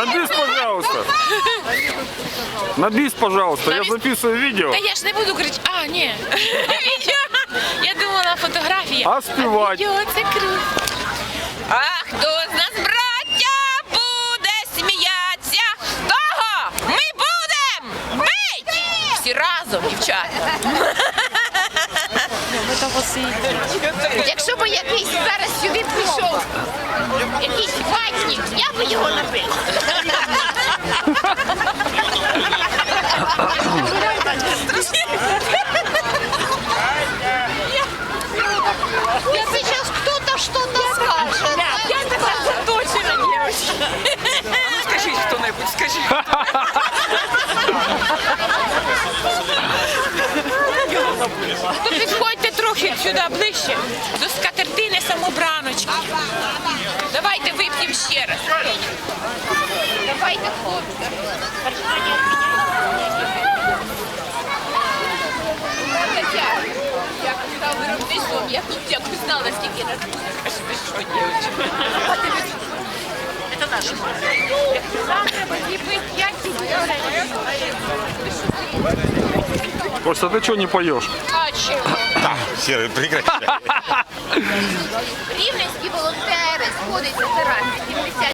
На бис, пожалуйста. На бис, пожалуйста. Я записываю видео. Та я ж не буду кричати. А, ні. Відео. Я думала фотографія. А співати? Відео це круто. А хто з нас, браття, буде сміятися? Того ми будем бить! Всі разом, дівчата. Якщо б якийсь зараз сюди прийшов, якийсь ватник, я би його набив. Я сейчас кто-то что-то скажет. Я така заточена, дівчата. Ну скажіть хто-небудь, скажіть. То підходьте трохи сюди ближче, до скатертини самобраночки. Давайте вип'ємо ще раз. Давайте, хлопці. Я тут як знала, скільки раз. Це наш Нам треба зліпити Костя, ты что не поешь? А чого? Серый, прекращай. Рівненські волонтери сходять в терапію.